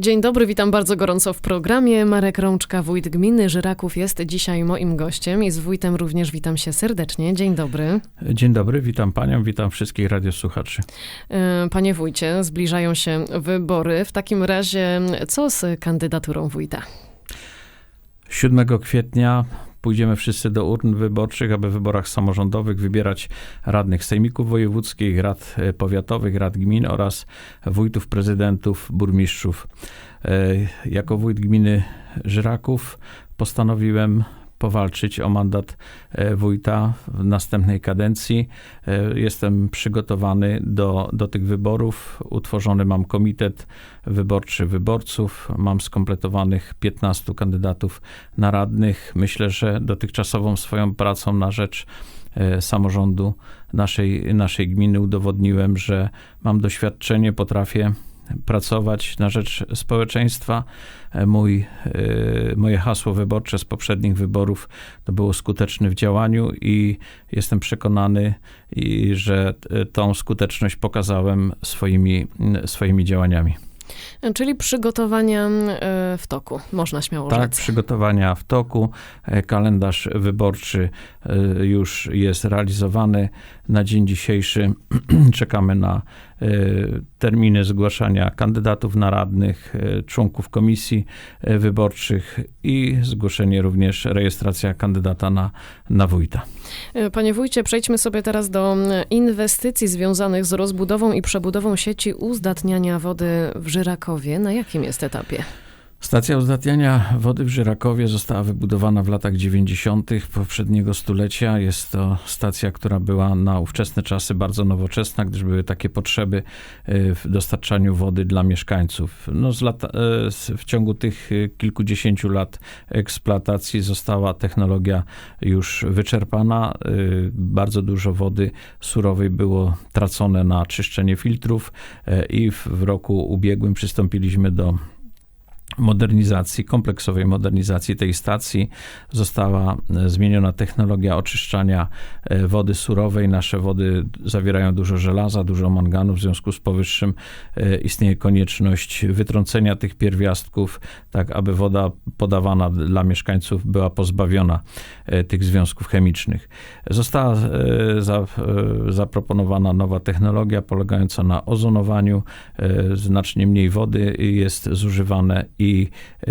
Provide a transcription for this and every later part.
Dzień dobry, witam bardzo gorąco w programie. Marek Rączka, wójt gminy Żyraków jest dzisiaj moim gościem i z wójtem również witam się serdecznie. Dzień dobry. Dzień dobry, witam panią, witam wszystkich radiosłuchaczy. E, panie wójcie, zbliżają się wybory. W takim razie co z kandydaturą wójta? 7 kwietnia pójdziemy wszyscy do urn wyborczych, aby w wyborach samorządowych wybierać radnych sejmików wojewódzkich, rad e, powiatowych, rad gmin oraz wójtów, prezydentów, burmistrzów. E, jako wójt gminy Żyraków postanowiłem powalczyć o mandat e, wójta w następnej kadencji. E, jestem przygotowany do, do tych wyborów. Utworzony mam komitet wyborczy wyborców. Mam skompletowanych 15 kandydatów na radnych. Myślę, że dotychczasową swoją pracą na rzecz e, samorządu naszej, naszej gminy udowodniłem, że mam doświadczenie, potrafię pracować na rzecz społeczeństwa. Mój, e, moje hasło wyborcze z poprzednich wyborów to było skuteczny w działaniu i jestem przekonany, że tą skuteczność pokazałem swoimi, swoimi działaniami. Czyli przygotowania e, w toku, można śmiało tak, rzec. Tak, przygotowania w toku. Kalendarz wyborczy już jest realizowany. Na dzień dzisiejszy czekamy na terminy zgłaszania kandydatów na radnych, członków komisji wyborczych i zgłoszenie również rejestracja kandydata na, na wójta. Panie wójcie, przejdźmy sobie teraz do inwestycji związanych z rozbudową i przebudową sieci uzdatniania wody w Żyrakowie. Na jakim jest etapie? Stacja uzdatniania wody w Żyrakowie została wybudowana w latach 90. poprzedniego stulecia. Jest to stacja, która była na ówczesne czasy bardzo nowoczesna, gdyż były takie potrzeby e, w dostarczaniu wody dla mieszkańców. No z e, w ciągu tych e, kilkudziesięciu lat eksploatacji została technologia już wyczerpana. Bardzo dużo wody surowej było tracone na czyszczenie filtrów i w roku ubiegłym przystąpiliśmy do modernizacji, kompleksowej modernizacji tej stacji została e, zmieniona technologia oczyszczania e, wody surowej. Nasze wody zawierają dużo żelaza, dużo manganu, w związku z powyższym e, istnieje konieczność wytrącenia tych pierwiastków, tak aby woda podawana dla mieszkańców była pozbawiona tych związków chemicznych. Została zaproponowana nowa technologia polegająca na ozonowaniu. Znacznie mniej wody jest zużywane i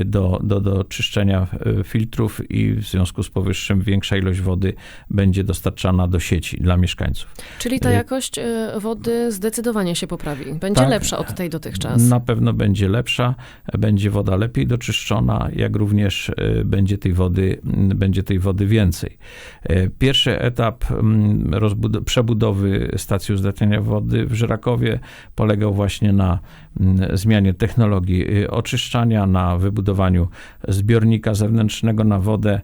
do, do, do czyszczenia e, filtrów i w związku z powyższym większa ilość wody będzie dostarczana do sieci dla mieszkańców. Czyli ta e, jakość e, wody zdecydowanie się poprawi. Będzie tak, lepsza od tej dotychczas. Na pewno będzie lepsza, będzie woda lepiej doczyszczona, jak również będzie tej wody, będzie tej wody więcej. Pierwszy etap przebudowy stacji uzdatniania wody w Żyrakowie polegał właśnie na zmianie technologii oczyszczania, na wybudowaniu zbiornika zewnętrznego na wodę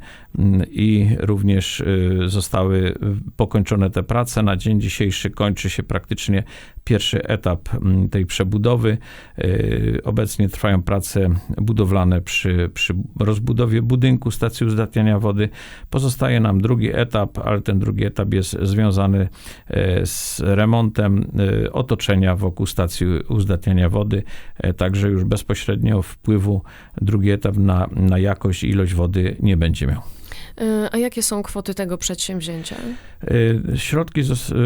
i również y, zostały pokończone te prace. Na dzień dzisiejszy kończy się praktycznie pierwszy etap tej przebudowy. Y, obecnie trwają prace budowlane przy, przy rozbudowie budynku stacji uzdatniania wody. Pozostaje nam drugi etap, ale ten drugi etap jest związany y, z remontem otoczenia wokół stacji uzdatniania wody, także już bezpośrednio wpływu drugi etap na, na jakość i ilość wody nie będzie miał. E, a jakie są kwoty tego przedsięwzięcia? E, środki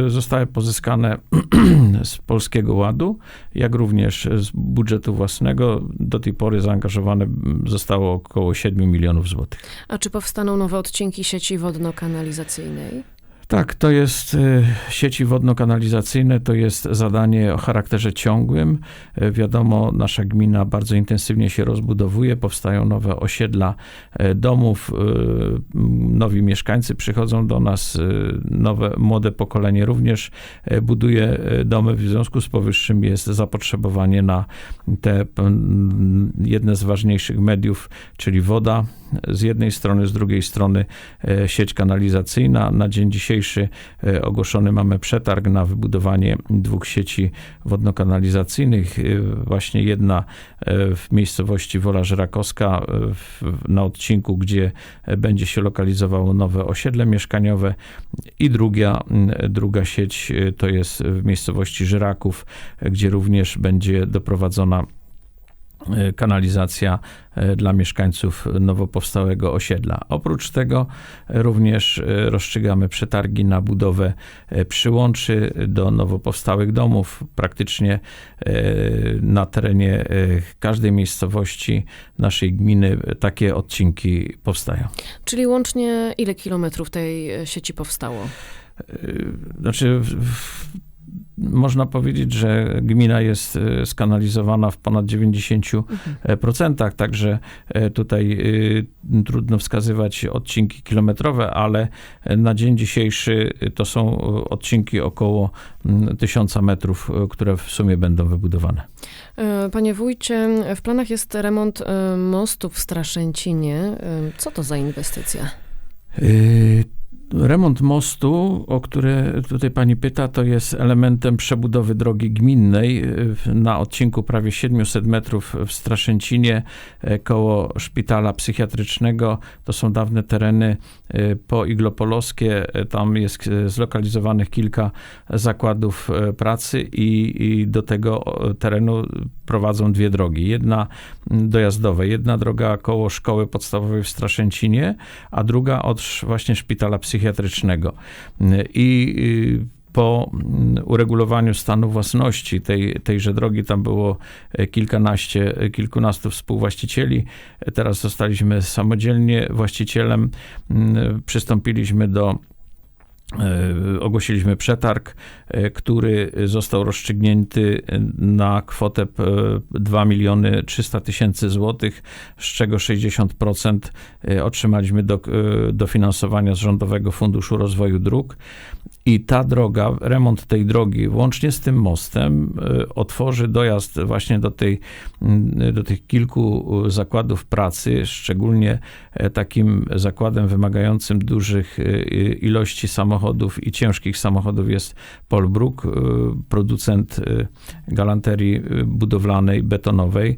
zostały pozyskane z Polskiego Ładu, jak również z budżetu własnego. Do tej pory zaangażowane zostało około 7 milionów złotych. A czy powstaną nowe odcinki sieci wodno-kanalizacyjnej? Tak, to jest y, sieci wodno-kanalizacyjne, to jest zadanie o charakterze ciągłym. Y, wiadomo, nasza gmina bardzo intensywnie się rozbudowuje, powstają nowe osiedla y, domów, nowi mieszkańcy przychodzą do nas, nowe, młode pokolenie również buduje domy, w związku z powyższym jest zapotrzebowanie na te jedne z ważniejszych mediów, czyli woda z jednej strony, z drugiej strony sieć kanalizacyjna. Na dzień dzisiejszy dzisiejszy e, ogłoszony mamy przetarg na wybudowanie dwóch sieci wodno-kanalizacyjnych. E, właśnie jedna e, w miejscowości Wola Żerakowska na odcinku, gdzie będzie się lokalizowało nowe osiedle mieszkaniowe i druga, druga sieć to jest w miejscowości Żyraków, gdzie również będzie doprowadzona kanalizacja e, dla mieszkańców nowo powstałego osiedla. Oprócz tego również e, rozstrzygamy przetargi na budowę przyłączy do nowo powstałych domów. Praktycznie na terenie każdej miejscowości naszej gminy takie odcinki powstają. Czyli łącznie ile kilometrów tej sieci powstało? Znaczy, w, można powiedzieć, że gmina jest e, skanalizowana w ponad 90%, mhm. także e, tutaj e, trudno wskazywać odcinki kilometrowe, ale na dzień dzisiejszy to są odcinki około 1000 metrów, które w sumie będą wybudowane. Panie wójcie, w planach jest remont mostu w Straszęcinie. Co to za inwestycja? Remont mostu, o który tutaj pani pyta, to jest elementem przebudowy drogi gminnej na odcinku prawie 700 metrów w Straszęcinie e, koło szpitala psychiatrycznego. To są dawne tereny e, po Iglopolskie. E, tam jest zlokalizowanych kilka zakładów pracy i, i do tego terenu prowadzą dwie drogi. Jedna dojazdowa, jedna droga koło szkoły podstawowej w Straszęcinie, a druga od właśnie szpitala psychiatrycznego psychiatrycznego. I y, po uregulowaniu stanu własności tej, tejże drogi, tam było kilkanaście, kilkunastu współwłaścicieli. Teraz zostaliśmy samodzielnie właścicielem. Przystąpiliśmy do E, ogłosiliśmy przetarg, e, który został rozstrzygnięty na kwotę 2 miliony 300 tysięcy złotych, z czego 60% e, otrzymaliśmy do, dofinansowania z Rządowego Funduszu Rozwoju Dróg. I ta droga, remont tej drogi, włącznie z tym mostem, otworzy dojazd właśnie do, tej, do tych kilku zakładów pracy, szczególnie takim zakładem wymagającym dużych ilości samochodów i ciężkich samochodów jest Polbruk, y, producent y, galanterii y, budowlanej, betonowej,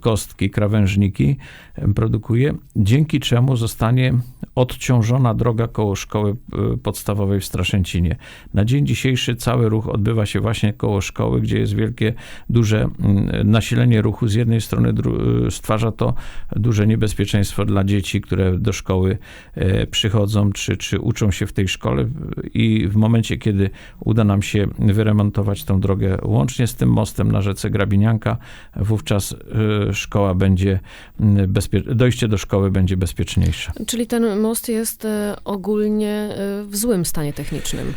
kostki, krawężniki produkuje, dzięki czemu zostanie odciążona droga koło szkoły podstawowej w Straszęcinie. Na dzień dzisiejszy cały ruch odbywa się właśnie koło szkoły, gdzie jest wielkie, duże mm, nasilenie ruchu. Z jednej strony stwarza to duże niebezpieczeństwo dla dzieci, które do szkoły e, przychodzą, czy, czy uczą się w tej szkole i w momencie, kiedy uda nam się wyremontować tą drogę łącznie z tym mostem na rzece Grabinianka, wówczas e, szkoła będzie bezpie- dojście do szkoły będzie bezpieczniejsze. Czyli ten most jest e, ogólnie w złym stanie technicznym?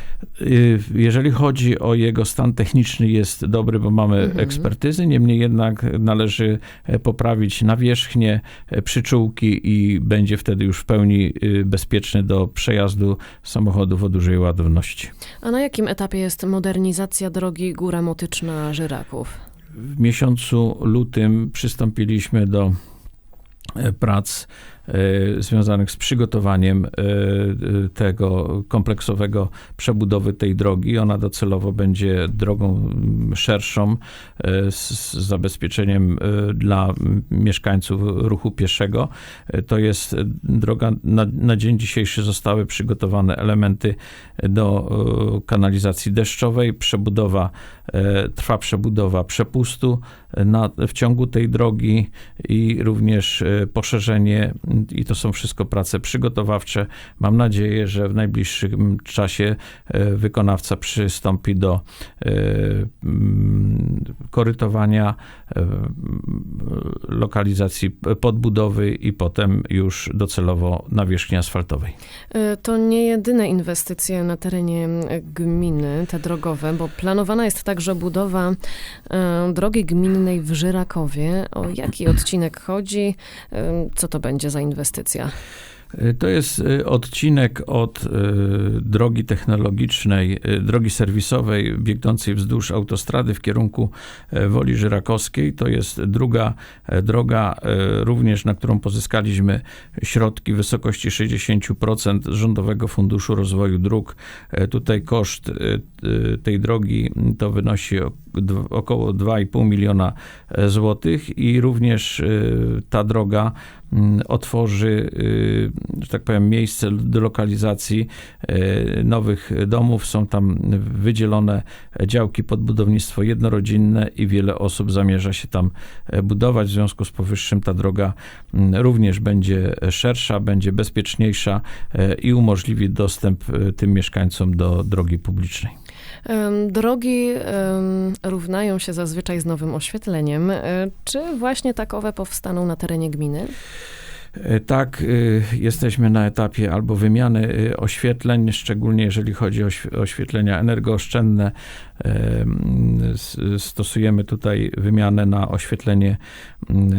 Jeżeli chodzi o jego stan techniczny jest dobry, bo mamy mhm. ekspertyzy, niemniej jednak należy poprawić nawierzchnię, przyczółki i będzie wtedy już w pełni bezpieczny do przejazdu samochodów o dużej ładowności. A na jakim etapie jest modernizacja drogi Góra Motyczna-Żyraków? W miesiącu lutym przystąpiliśmy do e, prac E, związanych z przygotowaniem e, tego kompleksowego przebudowy tej drogi. Ona docelowo będzie drogą szerszą e, z zabezpieczeniem dla mieszkańców ruchu pieszego. To jest droga, na, na dzień dzisiejszy zostały przygotowane elementy do kanalizacji deszczowej, przebudowa, trwa przebudowa przepustu na, w ciągu tej drogi i również poszerzenie i to są wszystko prace przygotowawcze. Mam nadzieję, że w najbliższym czasie e, wykonawca przystąpi do e, mm, korytowania, e, lokalizacji podbudowy i potem już docelowo nawierzchni asfaltowej. To nie jedyne inwestycje na terenie gminy, te drogowe, bo planowana jest także budowa drogi gminnej w Żyrakowie. O jaki odcinek chodzi? Co to będzie za inwestycja? Y, to jest y, odcinek od y, drogi technologicznej, drogi serwisowej biegnącej wzdłuż autostrady w kierunku Woli Żyrakowskiej. To jest druga droga, również na którą pozyskaliśmy środki w wysokości 60% Rządowego Funduszu Rozwoju Dróg. Tutaj koszt tej drogi to wynosi około 2,5 miliona złotych i również ta droga otworzy, y, że tak powiem, miejsce do lokalizacji y, nowych domów. Są tam wydzielone działki pod budownictwo jednorodzinne i wiele osób zamierza się tam e, budować. W związku z powyższym ta droga mm, również będzie szersza, będzie bezpieczniejsza e, i umożliwi dostęp e, tym mieszkańcom do drogi publicznej. Drogi równają się zazwyczaj z nowym oświetleniem. E, Czy właśnie takowe powstaną na terenie gminy? E, Tak, y, jesteśmy na etapie albo wymiany oświetleń, szczególnie jeżeli chodzi o oświe- oświetlenia energooszczędne. Stosujemy tutaj wymianę na oświetlenie mm,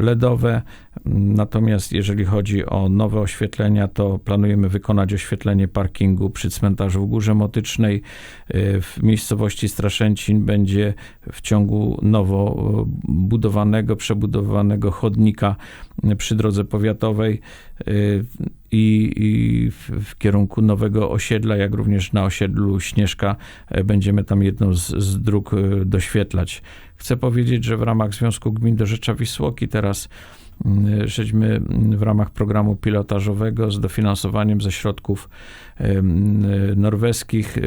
LEDowe. Natomiast jeżeli chodzi o nowe oświetlenia, to planujemy wykonać oświetlenie parkingu przy cmentarzu w Górze Motycznej. Y, W miejscowości Straszęcin będzie w ciągu nowo budowanego, przebudowanego chodnika przy drodze powiatowej y, i, i w, w kierunku nowego osiedla, jak również na osiedlu Śnieżka będziemy tam jedną z, z dróg doświetlać. Chcę powiedzieć, że w ramach Związku Gmin do Rzecza Wisłoki teraz żeśmy mm, w ramach programu pilotażowego z dofinansowaniem ze środków em, e, norweskich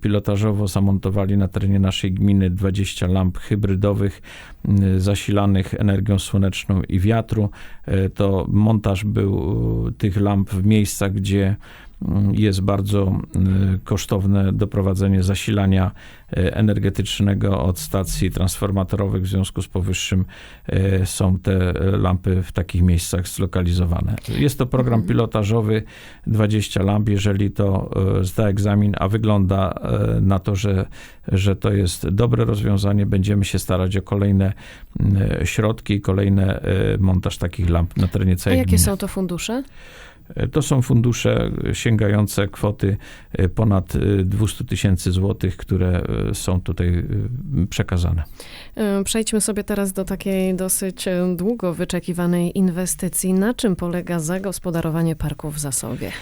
pilotażowo zamontowali na terenie naszej gminy 20 lamp hybrydowych zasilanych energią słoneczną i wiatru. To montaż był tych lamp w miejscach, gdzie jest bardzo mm, kosztowne doprowadzenie zasilania e, energetycznego od stacji transformatorowych. W związku z powyższym e, są te e, lampy w takich miejscach zlokalizowane. Jest to program Mhm. pilotażowy 20 lamp. Jeżeli to e, zda egzamin, a wygląda e, na to, że, że to jest dobre rozwiązanie, będziemy się starać o kolejne środki, kolejny montaż takich lamp na terenie A całej jakie gminy. są to fundusze? To są fundusze sięgające kwoty e, ponad e, 200 tysięcy złotych, które e, są tutaj przekazane. Przejdźmy sobie teraz do takiej dosyć długo wyczekiwanej inwestycji. Na czym polega zagospodarowanie parku w Zasowie?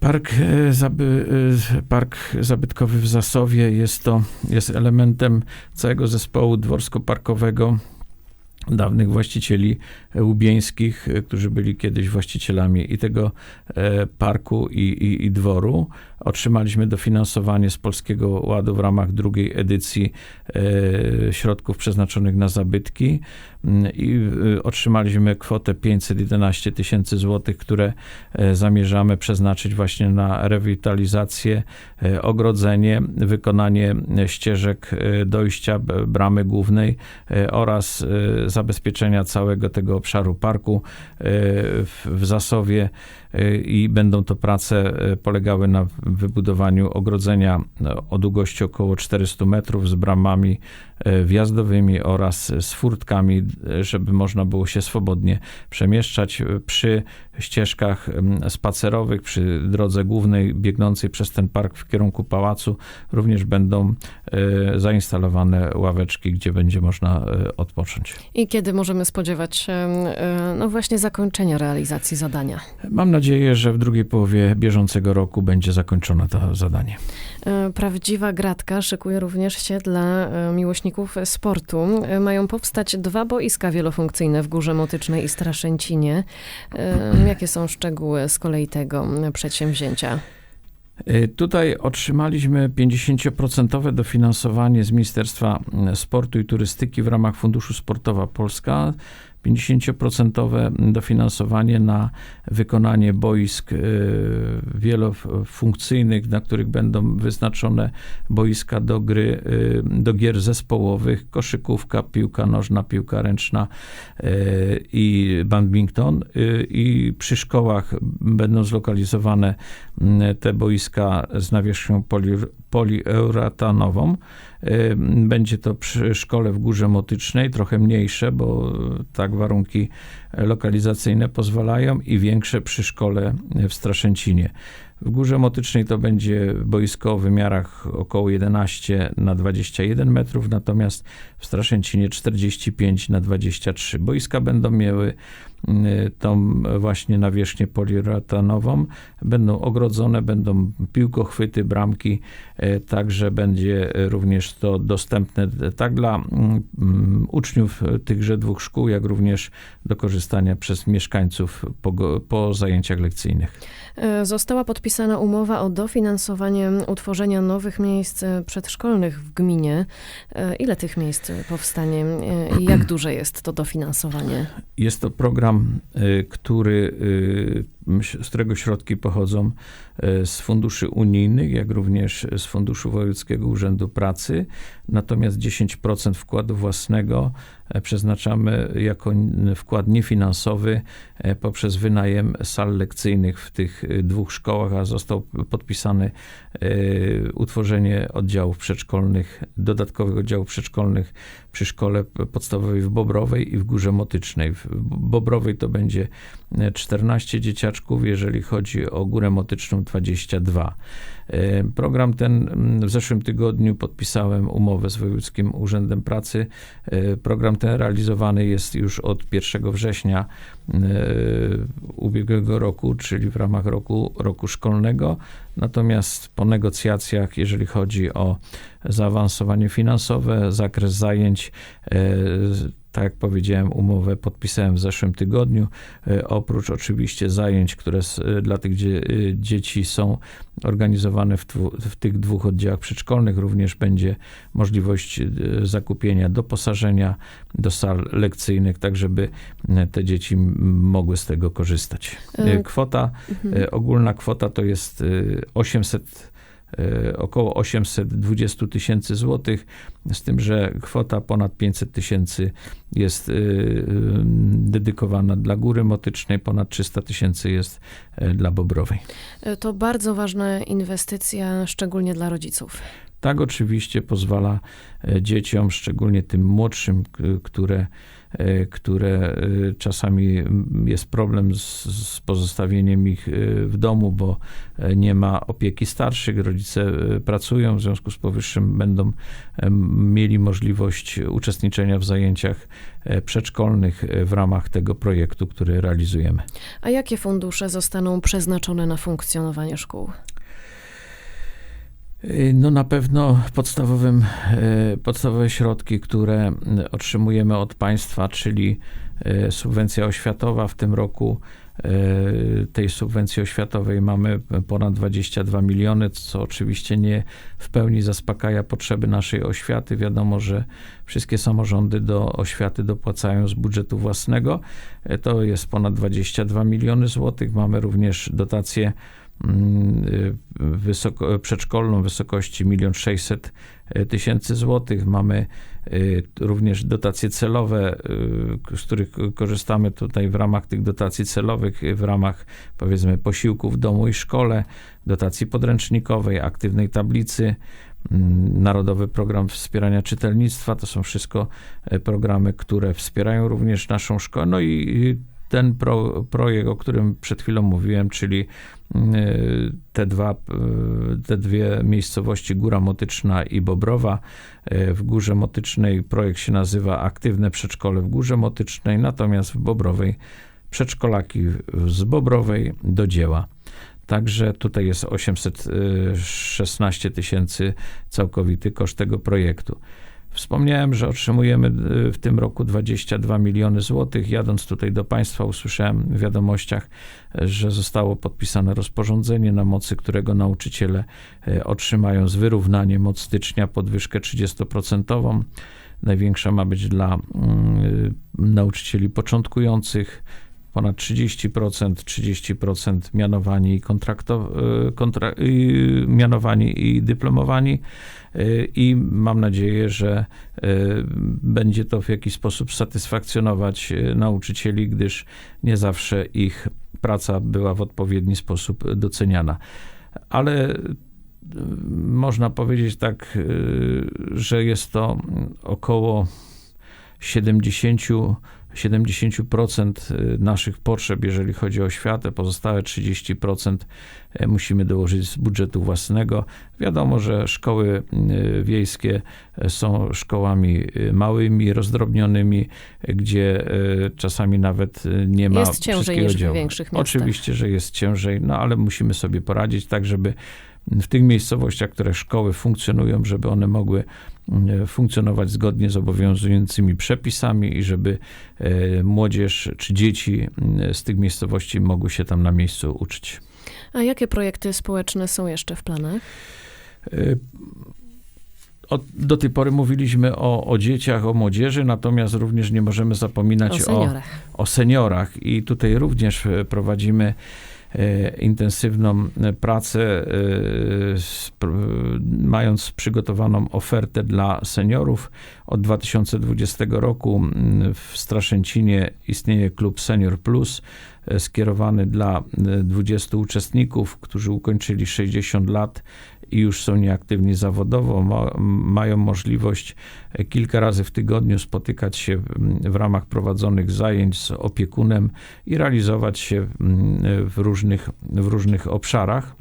Park, zaby, park zabytkowy w Zasowie jest to jest elementem całego zespołu dworsko-parkowego dawnych właścicieli łubieńskich, e, którzy byli kiedyś właścicielami i tego e, parku i, i, i dworu. Otrzymaliśmy dofinansowanie z Polskiego Ładu w ramach drugiej edycji e, środków przeznaczonych na zabytki Mm, i otrzymaliśmy kwotę 511 tysięcy złotych, które zamierzamy przeznaczyć właśnie na rewitalizację, ogrodzenie, wykonanie e, ścieżek e, dojścia bramy głównej e, oraz e, zabezpieczenia całego tego obszaru parku e, w, Zasowie e, i będą to prace e, polegały na wybudowaniu ogrodzenia e, o długości około 400 metrów z bramami wjazdowymi oraz z furtkami, żeby można było się swobodnie przemieszczać przy ścieżkach spacerowych, przy drodze głównej biegnącej przez ten park w kierunku pałacu również będą zainstalowane ławeczki, gdzie będzie można odpocząć. I kiedy możemy spodziewać się, no właśnie, zakończenia realizacji zadania? Mam nadzieję, że w drugiej połowie bieżącego roku będzie zakończone to zadanie. E, Prawdziwa gratka szykuje również się dla e, miłośników sportu. E, Mają powstać dwa boiska wielofunkcyjne w Górze Motycznej i Straszęcinie. Jakie są szczegóły z kolei tego przedsięwzięcia? Tutaj otrzymaliśmy 50% dofinansowanie z Ministerstwa Sportu i Turystyki w ramach Funduszu Sportowa Polska. 50% dofinansowanie na wykonanie boisk y, wielofunkcyjnych, na których będą wyznaczone boiska do gry, y, do gier zespołowych, koszykówka, piłka nożna, piłka ręczna y, i badminton. I przy szkołach będą zlokalizowane te boiska z nawierzchnią poli, poliuratanową. Y, Będzie to przy szkole w Górze Motycznej, trochę mniejsze, bo tak warunki lokalizacyjne pozwalają i większe przy szkole w Straszęcinie. W Górze Motycznej to będzie boisko o wymiarach około 11 na 21 metrów, natomiast w Straszęcinie 45 na 23. Boiska będą miały tą właśnie nawierzchnię poliuretanową, będą ogrodzone, będą piłkochwyty, bramki, y, także będzie również to dostępne tak dla mm, mm, uczniów tychże dwóch szkół, jak również do korzystania przez mieszkańców po, po zajęciach lekcyjnych. Została podpisana umowa o dofinansowanie utworzenia nowych miejsc przedszkolnych w gminie. Ile tych miejsc powstanie i jak duże jest to dofinansowanie? Jest to program, y, który, y, z którego środki pochodzą y, z funduszy unijnych, jak również z Funduszu Wojewódzkiego Urzędu Pracy. Natomiast 10% wkładu własnego e, przeznaczamy jako wkład niefinansowy e, poprzez wynajem sal lekcyjnych w tych dwóch szkołach, a został podpisany utworzenie oddziałów przedszkolnych, dodatkowych oddziałów przedszkolnych przy szkole podstawowej w Bobrowej i w Górze Motycznej. W Bobrowej to będzie e, 14 dzieciaczków, jeżeli chodzi o Górę Motyczną 22. E, Program ten mm, w zeszłym tygodniu podpisałem umowę z Wojewódzkim Urzędem Pracy. E, Program ten realizowany jest już od 1 września e, ubiegłego roku, czyli w ramach roku, roku szkolnego. Natomiast po negocjacjach, jeżeli chodzi o zaawansowanie finansowe, zakres zajęć, tak jak powiedziałem, umowę podpisałem w zeszłym tygodniu. E, Oprócz oczywiście zajęć, które s- dla tych e, dzieci są organizowane w, w tych dwóch oddziałach przedszkolnych, również będzie możliwość e, zakupienia doposażenia do sal lekcyjnych, tak żeby e, te dzieci mogły z tego korzystać. E, E, Kwota, Mhm. e, ogólna kwota to jest e, 800 e, około 820 tysięcy złotych, z tym, że kwota ponad 500 tysięcy jest e, e, dedykowana dla Góry Motycznej, ponad 300 tysięcy jest dla Bobrowej. To bardzo ważna inwestycja, szczególnie dla rodziców. Tak oczywiście pozwala e, dzieciom, szczególnie tym młodszym, które, e, które e, czasami mm, jest problem z, z pozostawieniem ich w domu, bo nie ma opieki starszych, rodzice pracują, w związku z powyższym będą mieli możliwość uczestniczenia w zajęciach przedszkolnych w ramach tego projektu, który realizujemy. A jakie fundusze zostaną przeznaczone na funkcjonowanie szkół? Y, No na pewno podstawowym, e, podstawowe środki, które m, otrzymujemy od państwa, czyli subwencja oświatowa. W tym roku tej subwencji oświatowej mamy ponad 22 miliony, co oczywiście nie w pełni zaspokaja potrzeby naszej oświaty. Wiadomo, że wszystkie samorządy do oświaty dopłacają z budżetu własnego. To jest ponad 22 miliony złotych. Mamy również dotację y, wysoko, przedszkolną w wysokości 1 600 tysięcy złotych. Mamy y, również dotacje celowe, y, z których korzystamy tutaj w ramach tych dotacji celowych, y, w ramach powiedzmy posiłków w domu i szkole, dotacji podręcznikowej, aktywnej tablicy, mm, Narodowy Program Wspierania Czytelnictwa. To są wszystko programy, które wspierają również naszą szkołę. No i ten pro, projekt, o którym przed chwilą mówiłem, czyli y, te, dwa, y, te dwie miejscowości, Góra Motyczna i Bobrowa. Y, W Górze Motycznej projekt się nazywa Aktywne Przedszkole w Górze Motycznej, natomiast w Bobrowej przedszkolaki z Bobrowej do dzieła. Także tutaj jest 816 tysięcy całkowity koszt tego projektu. Wspomniałem, że otrzymujemy y, w tym roku 22 miliony złotych. Jadąc tutaj do Państwa, usłyszałem w wiadomościach, y, że zostało podpisane rozporządzenie, na mocy którego nauczyciele y, otrzymają z wyrównaniem od stycznia podwyżkę 30%. Największa ma być dla mm, nauczycieli początkujących, ponad 30%, 30% mianowani i kontraktow, y, kontra, y, mianowani i dyplomowani y, i mam nadzieję, że będzie to w jakiś sposób satysfakcjonować nauczycieli, gdyż nie zawsze ich praca była w odpowiedni sposób doceniana. Ale można powiedzieć tak, że jest to około 70 70% naszych potrzeb, jeżeli chodzi o oświatę, pozostałe 30% e, musimy dołożyć z budżetu własnego. Wiadomo, że szkoły e, wiejskie są szkołami małymi, rozdrobnionymi, gdzie czasami nawet nie ma Jest ciężej niż w większych miastach. Oczywiście, że jest ciężej, no ale musimy sobie poradzić tak, żeby w tych miejscowościach, które szkoły funkcjonują, żeby one mogły funkcjonować zgodnie z obowiązującymi przepisami i żeby e, młodzież czy dzieci mm, z tych miejscowości mogły się tam na miejscu uczyć. A jakie projekty społeczne są jeszcze w planach? E, Od, do tej pory mówiliśmy o, o dzieciach, o młodzieży, natomiast również nie możemy O zapominać o, seniorach. o seniorach i tutaj również e, prowadzimy e, intensywną e, pracę, e, mając przygotowaną ofertę dla seniorów. Od 2020 roku w Straszęcinie istnieje klub Senior Plus, e, skierowany dla e, 20 uczestników, którzy ukończyli 60 lat i już są nieaktywni zawodowo, ma, mają możliwość e, kilka razy w tygodniu spotykać się w ramach prowadzonych zajęć z opiekunem i realizować się w różnych, w różnych obszarach.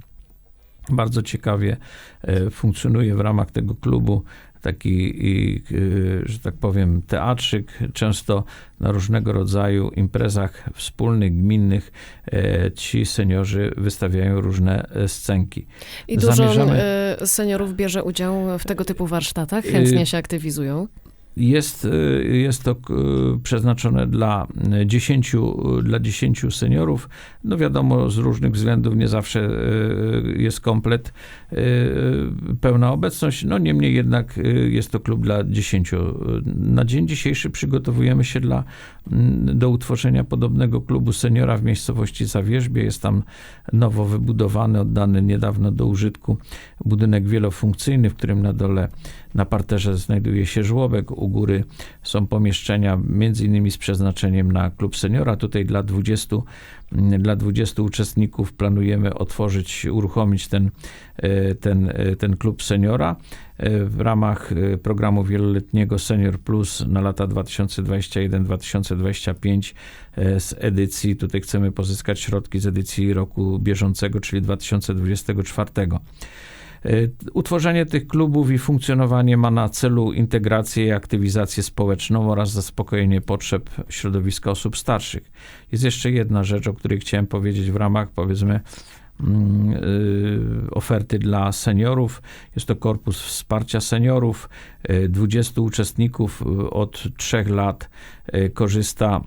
Bardzo ciekawie e, funkcjonuje w ramach tego klubu taki, y, że tak powiem, teatrzyk. Często na różnego rodzaju imprezach wspólnych, gminnych e, ci seniorzy wystawiają różne e, scenki. I dużo Zamierzamy- e, seniorów bierze udział w tego typu warsztatach, Y- chętnie się aktywizują. Jest, y, jest to k- przeznaczone dla 10, dla 10 seniorów. No wiadomo, z różnych względów nie zawsze y, jest komplet, y, pełna obecność. No niemniej jednak y, jest to klub dla 10. Na dzień dzisiejszy przygotowujemy się dla, mm, do utworzenia podobnego klubu seniora w miejscowości Zawierzbie. Jest tam nowo wybudowany, oddany niedawno do użytku budynek wielofunkcyjny, w którym na dole na parterze znajduje się żłobek, u góry są pomieszczenia między innymi z przeznaczeniem na klub seniora. Tutaj dla 20, mm, dla 20 uczestników planujemy otworzyć, uruchomić ten, e, ten, e, ten klub seniora e, w ramach programu wieloletniego Senior Plus na lata 2021-2025 e, z edycji, tutaj chcemy pozyskać środki z edycji roku bieżącego, czyli 2024. E, Utworzenie tych klubów i funkcjonowanie ma na celu integrację i aktywizację społeczną oraz zaspokojenie potrzeb środowiska osób starszych. Jest jeszcze jedna rzecz, o której chciałem powiedzieć w ramach, powiedzmy, y, oferty dla seniorów. Jest to korpus wsparcia seniorów. Y, 20 uczestników y, od 3 lat y, korzysta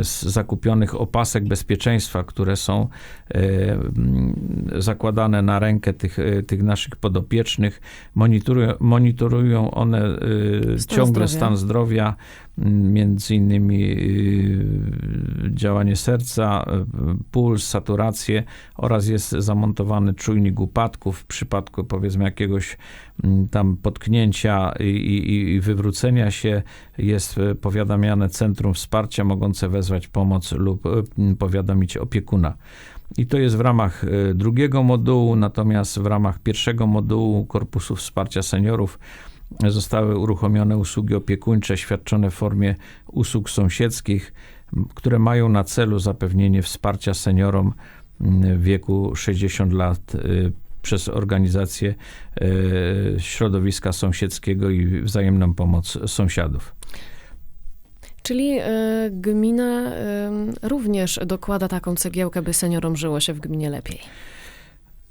y, z zakupionych opasek bezpieczeństwa, które są y, mm, zakładane na rękę tych, y, tych naszych podopiecznych. Monitorują, monitorują one y, Stan ciągle zdrowia. stan zdrowia, między innymi y, działanie serca, y, puls, saturację oraz jest zamontowany czujnik upadków w przypadku powiedzmy jakiegoś m, tam potknięcia i, i, i wywrócenia się jest y, powiadamiane centrum wsparcia mogące wezwać pomoc lub powiadomić opiekuna. I to jest w ramach drugiego modułu, natomiast w ramach pierwszego modułu Korpusu Wsparcia Seniorów zostały uruchomione usługi opiekuńcze świadczone w formie usług sąsiedzkich, które mają na celu zapewnienie wsparcia seniorom m, w wieku 60 lat y, przez organizację y, środowiska sąsiedzkiego i wzajemną pomoc sąsiadów. Czyli e, gmina również dokłada taką cegiełkę, by seniorom żyło się w gminie lepiej.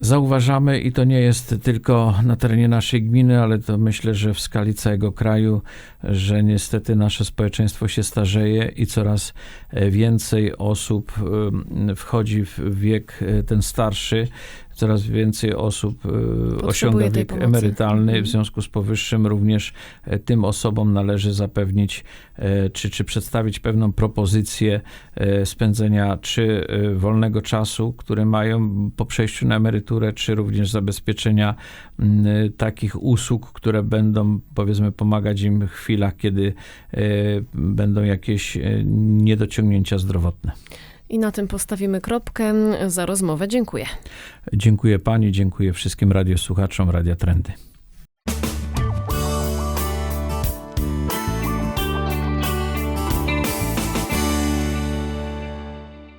Zauważamy, i to nie jest tylko na terenie naszej gminy, ale to myślę, że w skali całego kraju, że niestety nasze społeczeństwo się starzeje i coraz e, więcej osób em, wchodzi w wiek e, ten starszy, coraz więcej osób e, osiąga wiek pomocy. emerytalny. Mhm. W związku z powyższym również e, tym osobom należy zapewnić, e, czy, czy przedstawić pewną propozycję e, spędzenia czy e, wolnego czasu, który mają po przejściu na emeryturę, czy również zabezpieczenia m, takich usług, które będą powiedzmy pomagać im w chwilach, kiedy e, będą jakieś e, niedociągnięcia zdrowotne. I na tym postawimy kropkę. Za rozmowę dziękuję. Dziękuję pani, dziękuję wszystkim radiosłuchaczom Radia Trendy.